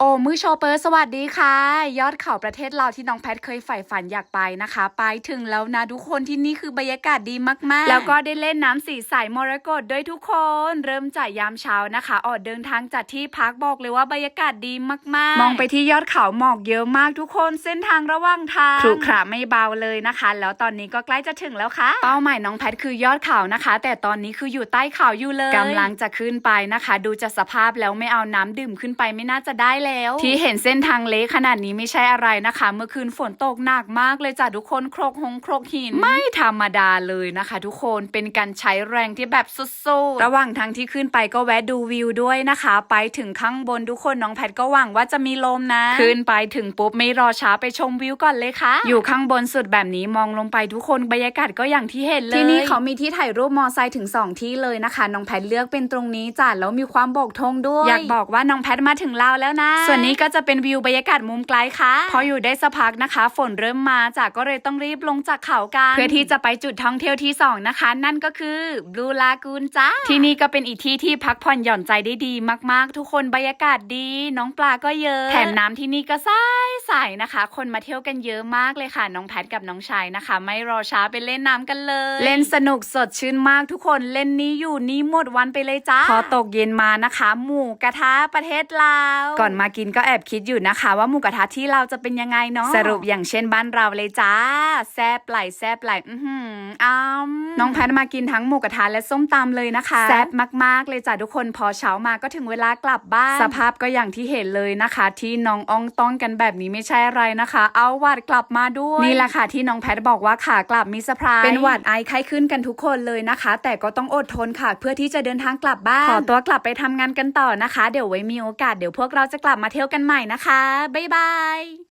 โอ้มือโชเปอร์สวัสดีค่ะ ยอดเขาประเทศเราวที่น้องแพทเคยใฝ่ฝันอยากไปนะคะ ไปถึงแล้วนะทุกคนที่นี่คือบรรยากาศดีมากๆ แล้วก็ได้เล่นน้ำสีใสมรกตด้วยทุกคน เริ่มจากยามเช้านะคะ ออกเดินทางจากที่พักบอกเลยว่าบรรยากาศดีมากๆ มองไปที่ยอดเขาหมอกเยอะมากทุกคนเส้นทางระหว่างทางครุขระไม่เบาเลยนะคะ แล้วตอนนี้ก็ใกล้จะถึงแล้วค่ะเป้าหมายน้องแพทคือยอดเขานะคะ แต่ตอนนี้คืออยู่ใต้เขาอยู่เลยกำลังจะขึ้นไปนะคะ ดูจากสภาพแล้วไม่เอาน้ำดื่มขึ้นไปไม่น่าจะได้แล้ว ที่เห็นเส้นทางเละขนาดนี้ไม่ใช่อะไรนะคะ เมื่อคืนฝนตกหนักมากเลยจ้ะทุกคนโครกหงโครกหิน ไม่ธรรมดาเลยนะคะ ทุกคนเป็นการใช้แรงที่แบบสุดๆระหว่างทางที่ขึ้นไปก็แวะดูวิวด้วยนะคะ ไปถึงข้างบนทุกคนน้องแพทก็หวังว่าจะมีลมนะ ขึ้นไปถึงปุ๊บไม่รอช้าไปชมวิวก่อนเลยค่ะ อยู่ข้างบนสุดแบบนี้มองลงไปทุกคนบรรยากาศก็อย่างที่เห็นเลยที่นี่เขามีที่ถ่ายรูปมอไซค์ถึง 2 ที่เลยนะคะน้องแพทเลือกเป็นตรงนี้จ้ะแล้วมีความโบกธงด้วย อยากบอกว่าน้องแพทมาถึงลาวแล้วนะส่วนนี้ก็จะเป็นวิวบรรยากาศมุมไกลค่ะ พออยู่ได้สักพักนะคะ ฝนเริ่มมาจ้ะก็เลยต้องรีบลงจากเขากัน เพื่อที่จะไปจุดท่องเที่ยวที่สองนะคะ นั่นก็คือบลูลากูนจ้า ที่นี่ก็เป็นอีกที่ที่พักผ่อนหย่อนใจได้ดีมากๆ ทุกคนบรรยากาศดี น้องปลาก็เยอะ แถมน้ำที่นี่ก็ใสใสนะคะ คนมาเที่ยวกันเยอะมากเลยค่ะ น้องแพทกับน้องชายนะคะ ไม่รอช้าไปเล่นน้ำกันเลย เล่นสนุกสดชื่นมากทุกคนเล่นนี้อยู่นี้หมดวันไปเลยจ้าพอตกเย็นมานะคะ หมูกระทะประเทศลาวก่อนมากินก็แอบคิดอยู่นะคะ ว่าหมูกระทะที่เราจะเป็นยังไงเนาะสรุปอย่างเช่นบ้านเราเลยจ้า แซบไหลแซบไหลอือหืออ้ำน้องแพทมากินทั้งหมูกระทะและส้มตำเลยนะคะแซบมากๆเลยจ้ะทุกคนพอเช้ามาก็ถึงเวลากลับบ้านสภาพก็อย่างที่เห็นเลยนะคะ ที่น้องอองต้องกันแบบนี้ไม่ใช่อะไรนะคะ เอาหวัดกลับมาด้วยนี่แหละค่ะที่น้องแพทบอกว่าขากลับมีเซอร์ไพรส์เป็นหวัดไอไข้ขึ้นกันทุกคนเลยนะคะ แต่ก็ต้องอดทนค่ะ เพื่อที่จะเดินทางกลับบ้านขอตัวกลับไปทำงานกันต่อนะคะ เดี๋ยวไว้มีโอกาสเดี๋ยวพวกเราจะกลับมาเที่ยวกันใหม่นะคะ บ๊ายบาย